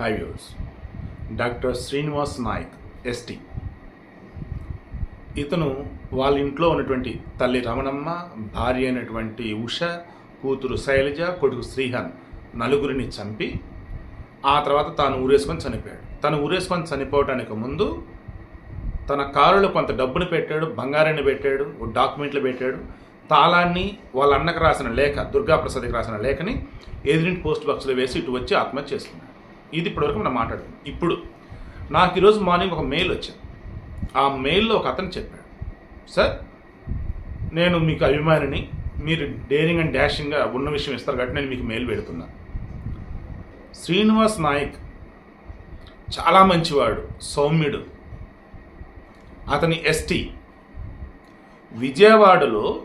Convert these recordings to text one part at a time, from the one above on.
Hi views doctor Srinivas Naik ST ఇతను వాళ్ళ ఇంట్లో ఉన్నటువంటి తల్లి రమణమ్మ భార్య అయినటువంటి ఉష కూతురు శైలజ కొడుకు శ్రీహన్ నలుగురిని చంపి ఆ తర్వాత తాను ఊరేసుకొని చనిపోయాడు. తను ఊరేసుకొని చనిపోవటానికి ముందు తన కారులో కొంత డబ్బును పెట్టాడు బంగారాన్ని పెట్టాడు డాక్యుమెంట్లు పెట్టాడు. తాళాన్ని వాళ్ళ అన్నకు రాసిన లేఖ దుర్గాప్రసాద్కి రాసిన లేఖని ఎదిరింటి పోస్ట్ బాక్స్లో వేసి ఇటు వచ్చి ఆత్మహత్య చేసుకున్నాడు. ఇది ఇప్పటివరకు మనం మాట్లాడుకుందాం ఇప్పుడు నాకు ఈరోజు మార్నింగ్ ఒక మెయిల్ వచ్చింది. ఆ మెయిల్లో ఒక అతను చెప్పాడు. సార్ నేను మీకు అభిమానిని మీరు డేరింగ్ అండ్ డాషింగ్గా ఉన్న విషయం ఇస్తారు కాబట్టి నేను మీకు మెయిల్ పెడుతున్నాను శ్రీనివాస్ నాయక్ చాలా మంచివాడు సౌమ్యుడు. అతని ఎస్టీ. విజయవాడలో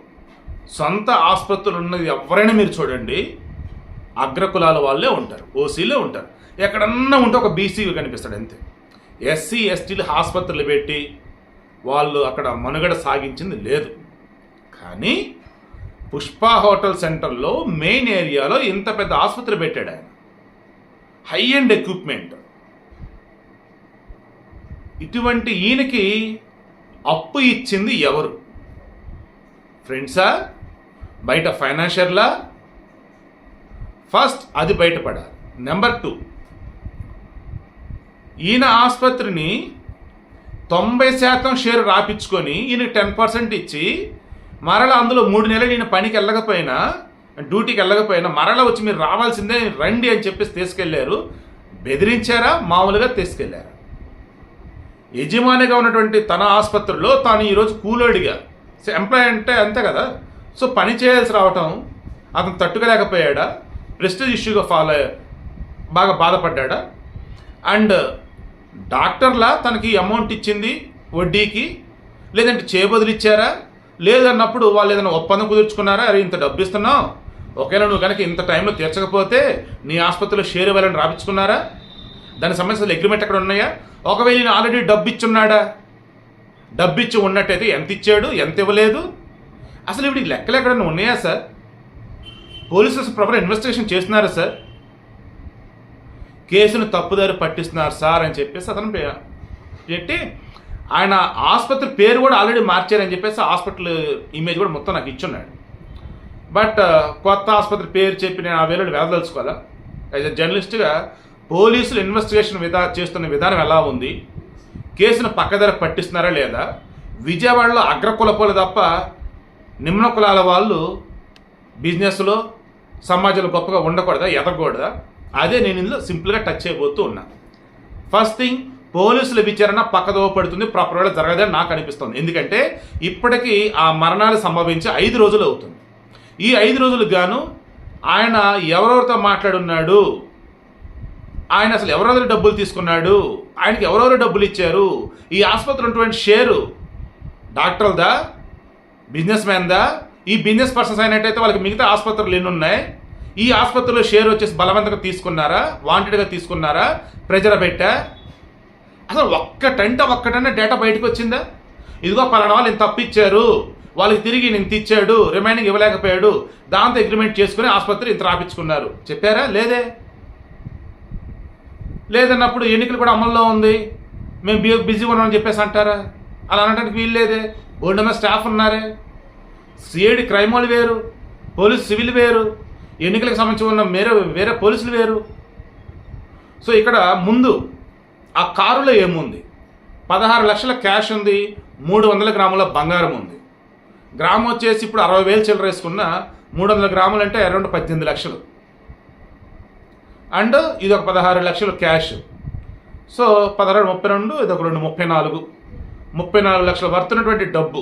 సొంత ఆసుపత్రులు ఉన్నది ఎవరైనా మీరు చూడండి. అగ్రకులాల వాళ్ళే ఉంటారు ఓసీలే ఉంటారు. ఎక్కడన్నా ఉంటే ఒక బీసీ కనిపిస్తాడు అంతే. ఎస్సీ ఎస్టీలు ఆసుపత్రులు పెట్టి వాళ్ళు అక్కడ మనుగడ సాగించింది లేదు. కానీ పుష్ప హోటల్ సెంటర్లో మెయిన్ ఏరియాలో ఇంత పెద్ద ఆసుపత్రి పెట్టాడు ఆయన. హై అండ్ ఎక్విప్మెంట్ ఇటువంటి ఈయనకి అప్పు ఇచ్చింది ఎవరు? ఫ్రెండ్సా బయట ఫైనాన్షియర్లా ఫస్ట్ అది బయటపడాలి. నెంబర్ టూ ఈయన ఆసుపత్రిని తొంభై శాతం షేర్ రాపించుకొని ఈయన టెన్ పర్సెంట్ ఇచ్చి మరల అందులో మూడు నెలలు ఈయన పనికి వెళ్ళకపోయినా డ్యూటీకి వెళ్ళకపోయినా మరల వచ్చి మీరు రావాల్సిందే రండి అని చెప్పేసి తీసుకెళ్ళారు. బెదిరించారా? మామూలుగా తీసుకెళ్ళారా. యజమానిగా ఉన్నటువంటి తన ఆసుపత్రిలో తాను ఈరోజు కూలోడిగా. ఎంప్లాయ్ అంటే అంతే కదా. సో పని చేయాల్సి రావటం అతను తట్టుకోలేకపోయాడా? ప్రెస్టేజ్ ఇష్యూగా ఫాలో బాగా బాధపడ్డా అండ్ డాక్టర్లా తనకి అమౌంట్ ఇచ్చింది వడ్డీకి? లేదంటే చేయబదులు ఇచ్చారా లేదన్నప్పుడు వాళ్ళు ఏదైనా ఒప్పందం కుదుర్చుకున్నారా? అరే ఇంత డబ్బు ఇస్తున్నావు ఒకవేళ నువ్వు కనుక ఇంత టైంలో తీర్చకపోతే నీ ఆసుపత్రిలో షేర్ ఇవ్వాలని రాపించుకున్నారా? దానికి సంబంధించిన అగ్రిమెంట్ ఎక్కడ ఉన్నాయా? ఒకవేళ నేను ఆల్రెడీ డబ్బు ఇచ్చున్నాడా డబ్బు ఇచ్చి ఉన్నట్టయితే ఎంత ఇచ్చాడు? ఎంత ఇవ్వలేదు? అసలు ఇప్పుడు లెక్కలు ఎక్కడన్నా ఉన్నాయా సార్? పోలీసులు ప్రాపర్ ఇన్వెస్టిగేషన్ చేస్తున్నారా సార్ కేసును తప్పుదారి పట్టిస్తున్నారు సార్ అని చెప్పేసి అతను పెట్టి ఆయన ఆసుపత్రి పేరు కూడా ఆల్రెడీ మార్చారని చెప్పేసి హాస్పిటల్ ఇమేజ్ కూడా మొత్తం నాకు ఇచ్చున్నాడు. బట్ uh, కొత్త ఆసుపత్రి పేరు చెప్పి నేను ఆ వేలు వేదలుచుకోవాలా యాజ్ ఎ జర్నలిస్ట్గా పోలీసులు ఇన్వెస్టిగేషన్ విధా చేస్తున్న విధానం ఎలా ఉంది? కేసును పక్కదారి పట్టిస్తున్నారా లేదా? విజయవాడలో అగ్రకులపోలు తప్ప నిమ్న కులాల వాళ్ళు బిజినెస్లో సమాజంలో గొప్పగా ఉండకూడదా ఎదగకూడదా? అదే నేను ఇందులో సింపుల్గా టచ్ చేయబోతూ ఉన్నా. ఫస్ట్ థింగ్ పోలీసుల విచారణ పక్కదోవ పడుతుంది ప్రాపర్గా జరగదని నాకు అనిపిస్తుంది. ఎందుకంటే ఇప్పటికీ ఆ మరణాలు సంభవించి ఐదు రోజులు అవుతుంది. ఈ ఐదు రోజులకు గాను ఆయన ఎవరెవరితో మాట్లాడున్నాడు? ఆయన అసలు ఎవరెవరు డబ్బులు తీసుకున్నాడు? ఆయనకి ఎవరెవరు డబ్బులు ఇచ్చారు? ఈ ఆసుపత్రి ఉన్నటువంటి షేరు డాక్టర్దా? బిజినెస్ మ్యాన్దా ఈ బిజినెస్ పర్సన్స్ అయినట్టయితే వాళ్ళకి మిగతా ఆసుపత్రులు ఎన్ని ఉన్నాయి? ఈ ఆసుపత్రిలో షేర్ వచ్చేసి బలవంతంగా తీసుకున్నారా? వాంటెడ్గా తీసుకున్నారా? ప్రెజర్ పెట్టా? అసలు ఒక్కటంటే ఒక్కటన్నా డేటా బయటకు వచ్చిందా? ఇదిగో పలానా వాళ్ళు ఇంత తప్పిచ్చారు వాళ్ళకి తిరిగి నేను ఇచ్చాడు. రిమైనింగ్ ఇవ్వలేకపోయాడు. దాంతో అగ్రిమెంట్ చేసుకుని ఆసుపత్రి ఇంత రాపించుకున్నారు. చెప్పారా? లేదే. లేదన్నప్పుడు ఎన్నికలు కూడా అమల్లో ఉంది. మేము బి బిజీగా ఉన్నామని చెప్పేసి అంటారా? అలా అనడానికి వీలు లేదే. బోర్డు స్టాఫ్ ఉన్నారే. సిఐడి క్రైమ్ వాళ్ళు వేరు పోలీస్ సివిల్ వేరు ఎన్నికలకు సంబంధించి ఉన్న వేరే వేరే పోలీసులు వేరు. సో ఇక్కడ ముందు ఆ కారులో ఏముంది? పదహారు లక్షల క్యాష్ ఉంది మూడు వందల గ్రాముల బంగారం ఉంది. గ్రామం వచ్చేసి ఇప్పుడు అరవై వేలు చిల్లర వేసుకున్న మూడు వందల గ్రాములు అంటే అరౌండ్ పద్దెనిమిది లక్షలు. అండ్ ఇది ఒక పదహారు లక్షలు క్యాష్. సో పదహారు ముప్పై రెండు ఇది ఒక రెండు ముప్పై నాలుగు. ముప్పై నాలుగు లక్షల వర్తున్నటువంటి డబ్బు.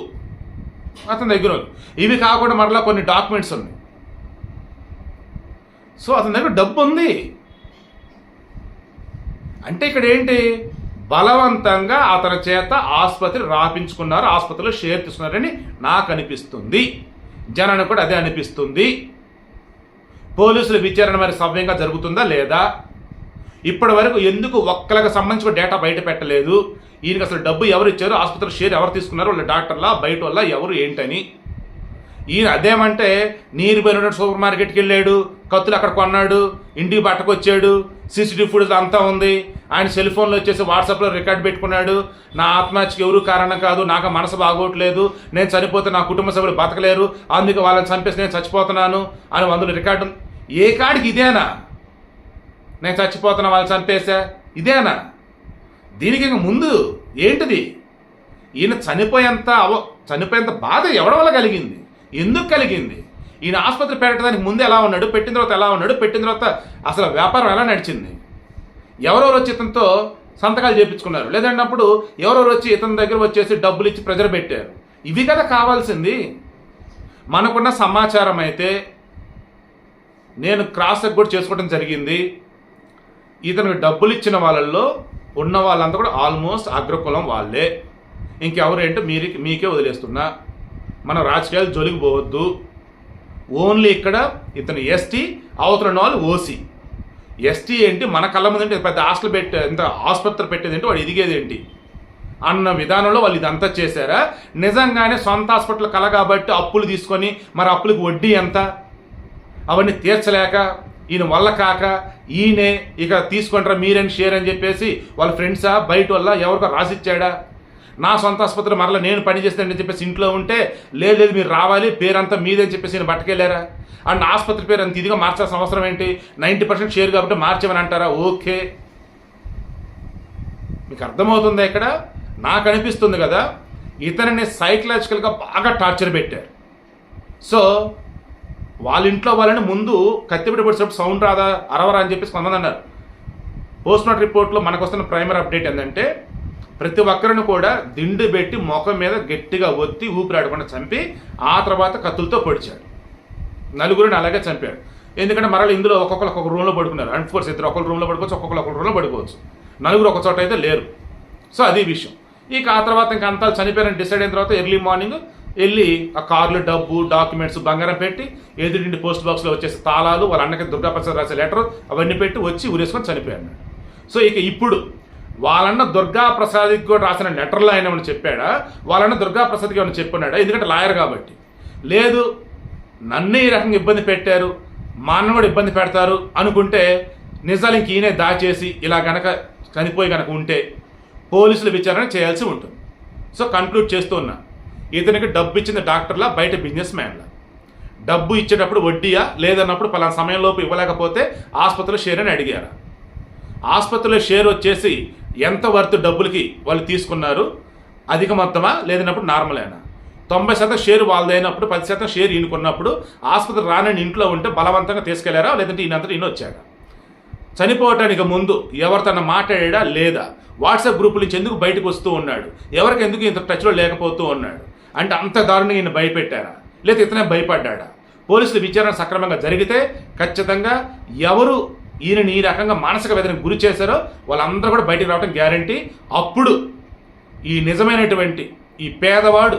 అతని దగ్గర ఇవి కాకుండా మరలా కొన్ని డాక్యుమెంట్స్ ఉన్నాయి. సో అతని దగ్గర డబ్బు ఉంది. అంటే ఇక్కడ ఏంటి? బలవంతంగా అతని చేత ఆసుపత్రి రాపించుకున్నారు ఆసుపత్రిలో షేర్ తీసుకున్నారని నాకు అనిపిస్తుంది. జనానికి కూడా అదే అనిపిస్తుంది. పోలీసుల విచారణ మరి సవ్యంగా జరుగుతుందా లేదా? ఇప్పటి వరకు ఎందుకు ఒక్కలకు సంబంధించిన డేటా బయట పెట్టలేదు? ఈయనకి అసలు డబ్బు ఎవరు ఇచ్చారు? ఆసుపత్రి షేర్ ఎవరు తీసుకున్నారు? వాళ్ళ డాక్టర్లా బయట వల్ల ఎవరు ఏంటని. ఈయన అదేమంటే నీరు పోయిన సూపర్ మార్కెట్కి వెళ్ళాడు కత్తులు అక్కడ కొన్నాడు ఇంటికి బట్టకొచ్చాడు సీసీటీవీ ఫుటేజ్ అంతా ఉంది. ఆయన సెల్ ఫోన్లో వచ్చేసి వాట్సాప్లో రికార్డ్ పెట్టుకున్నాడు. నా ఆత్మహత్యకి ఎవరు కారణం కాదు నాకు మనసు బాగోట్లేదు నేను చనిపోతే నా కుటుంబ సభ్యులు బతకలేరు అందుకే వాళ్ళని చంపేసి నేను చచ్చిపోతున్నాను అని వందలు రికార్డు ఏ కాడికి ఇదేనా? నేను చచ్చిపోతున్నా వాళ్ళు చంపేశా? ఇదేనా? దీనికి ఇంక ముందు ఏంటిది? ఈయన చనిపోయేంత అవ చనిపోయేంత బాధ ఎవడ వల్ల కలిగింది? ఎందుకు కలిగింది? ఈయన ఆసుపత్రి పెట్టడానికి ముందు ఎలా ఉన్నాడు? పెట్టిన తర్వాత ఎలా ఉన్నాడు? పెట్టిన తర్వాత అసలు వ్యాపారం ఎలా నడిచింది? ఎవరెవరు వచ్చి ఇతనితో సంతకాలు చేయించుకున్నారు లేదన్నప్పుడు ఎవరెవరు వచ్చి ఇతని దగ్గర వచ్చేసి డబ్బులు ఇచ్చి ప్రెజర్ పెట్టారు? ఇవి కదా కావాల్సింది. మనకున్న సమాచారం అయితే నేను క్రాస్ కూడా చేసుకోవడం జరిగింది. ఇతనికి డబ్బులు ఇచ్చిన వాళ్ళల్లో ఉన్న వాళ్ళంతా కూడా ఆల్మోస్ట్ అగ్రకులం వాళ్ళే. ఇంకెవరేంటో మీరు మీకే వదిలేస్తున్నా. మన రాజకీయాలు జోలికి పోవద్దు. ఓన్లీ ఇక్కడ ఇతను ఎస్టీ అవతల వాళ్ళు ఓసీ. ఎస్టీ ఏంటి? మన కళ్ళ ముందు ఏంటి? పెద్ద హాస్టల్ పెట్టే ఇంత ఆసుపత్రి పెట్టేది ఏంటి వాడు ఎదిగేది ఏంటి అన్న విధానంలో వాళ్ళు ఇదంతా చేశారా? నిజంగానే సొంత హాస్పిటల్ కల కాబట్టి అప్పులు తీసుకొని మరి అప్పులకు వడ్డీ ఎంత? అవన్నీ తీర్చలేక ఈయన వల్ల కాక ఈయనే ఇక తీసుకుంటారా మీరేం షేర్ అని చెప్పేసి వాళ్ళ ఫ్రెండ్సా బయట వల్ల ఎవరికో రాసిచ్చాడా? నా సొంత ఆసుపత్రి మరలా నేను పని చేస్తానని చెప్పేసి ఇంట్లో ఉంటే లేదు లేదు మీరు రావాలి పేరంతా మీదని చెప్పేసి నేను పట్టుకెళ్ళారా అండ్ ఆసుపత్రి పేరు అంత ఇదిగా మార్చాల్సిన అవసరం ఏంటి? నైంటీ పర్సెంట్ షేర్ కాబట్టి మార్చమని అంటారా? ఓకే. మీకు అర్థమవుతుందా ఇక్కడ? నాకు అనిపిస్తుంది కదా ఇతనిని సైకలాజికల్గా బాగా టార్చర్ పెట్టారు. సో వాళ్ళ ఇంట్లో వాళ్ళని ముందు కత్తిపెట్టి పొడిచినప్పుడు సౌండ్ రాదా అరవరా అని చెప్పేసి కొంతమంది అన్నారు. పోస్ట్ మార్టం రిపోర్ట్లో మనకు వస్తున్న ప్రైమరీ అప్డేట్ ఏంటంటే ప్రతి ఒక్కరిని కూడా దిండు పెట్టి ముఖం మీద గట్టిగా ఒత్తి ఊపిరాడకుండా చంపి ఆ తర్వాత కత్తులతో పొడిచాడు నలుగురిని అలాగే చంపాడు ఎందుకంటే మరలా ఇందులో ఒక్కొక్కరు ఒక్కొక్క రూమ్లో పడుకున్నారు. అండ్ ఫోర్స్ ఇద్దరు ఒక్కొక్క రూమ్లో పడుకోవచ్చు ఒక్కొక్కరు ఒక్కొక్క రూమ్లో పడుకోవచ్చు. నలుగురు ఒక చోట అయితే లేరు. సో అది విషయం. ఇక ఆ తర్వాత ఇంకా అంతా చనిపోయారని డిసైడ్ అయిన తర్వాత ఎర్లీ మార్నింగ్ వెళ్ళి ఆ కార్లు డబ్బు డాక్యుమెంట్స్ బంగారం పెట్టి ఎదురింటి పోస్ట్ బాక్స్లో వచ్చేసి తాళాలు వాళ్ళ అన్నకి దుర్గాప్రసాద్ రాసే లెటర్ అవన్నీ పెట్టి వచ్చి ఉరేసుకొని చనిపోయాడు. సో ఇక ఇప్పుడు వాళ్ళన్న దుర్గాప్రసాద్కి కూడా రాసిన లెటర్లో ఆయన ఏమైనా చెప్పాడా? వాళ్ళన్న దుర్గాప్రసాద్కి ఏమైనా చెప్పున్నాడా? ఎందుకంటే లాయర్ కాబట్టి. లేదు నన్ను ఈ రకంగా ఇబ్బంది పెట్టారు మా అన్న కూడా ఇబ్బంది పెడతారు అనుకుంటే నిజాలు ఇంక ఈయనే దాచేసి ఇలా గనక చనిపోయి గనక ఉంటే పోలీసులు విచారణ చేయాల్సి ఉంటుంది. సో కంక్లూడ్ చేస్తూ ఉన్నా. ఇతనికి డబ్బు ఇచ్చింది డాక్టర్లా బయట బిజినెస్ మ్యాన్లా. డబ్బు ఇచ్చేటప్పుడు వడ్డీయా లేదన్నప్పుడు పలానా సమయంలోపు ఇవ్వలేకపోతే ఆసుపత్రిలో షేర్ అని అడిగారా. ఆసుపత్రిలో షేర్ వచ్చేసి ఎంత వర్త్ డబ్బులకి వాళ్ళు తీసుకున్నారు? అధిక మొత్తమా లేదన్నప్పుడు నార్మలేనా? తొంభై శాతం షేర్ వాళ్ళదైనప్పుడు పది శాతం షేర్ ఈయనకున్నప్పుడు ఆసుపత్రి రానని ఇంట్లో ఉంటే బలవంతంగా తీసుకెళ్ళారా? లేదంటే ఈయనంతా ఈయన వచ్చాడా? చనిపోవటానికి ముందు ఎవరితోన్నా మాట్లాడా లేదా? వాట్సాప్ గ్రూపుల నుంచి ఎందుకు బయటకు వస్తూ ఉన్నాడు? ఎవరికి ఎందుకు ఇంత టచ్లో లేకపోతూ ఉన్నాడు? అంటే అంత దారుణంగా ఈయన భయపెట్టారా? లేదా ఇతనే భయపడ్డా పోలీసులు విచారణ సక్రమంగా జరిగితే ఖచ్చితంగా ఎవరు ఈయనని ఈ రకంగా మానసిక వేదనకు గురి చేశారో వాళ్ళందరూ కూడా బయటికి రావడం గ్యారంటీ. అప్పుడు ఈ నిజమైనటువంటి ఈ పేదవాడు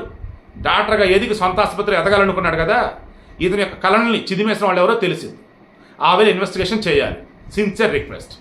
డాక్టర్గా ఎదిగి సొంత ఆసుపత్రి ఎదగాలనుకున్నాడు కదా? ఇతని యొక్క కళల్ని చిదిమేసిన వాళ్ళు ఎవరో తెలిసింది. ఆ వేళ ఇన్వెస్టిగేషన్ చేయాలి. Sincere request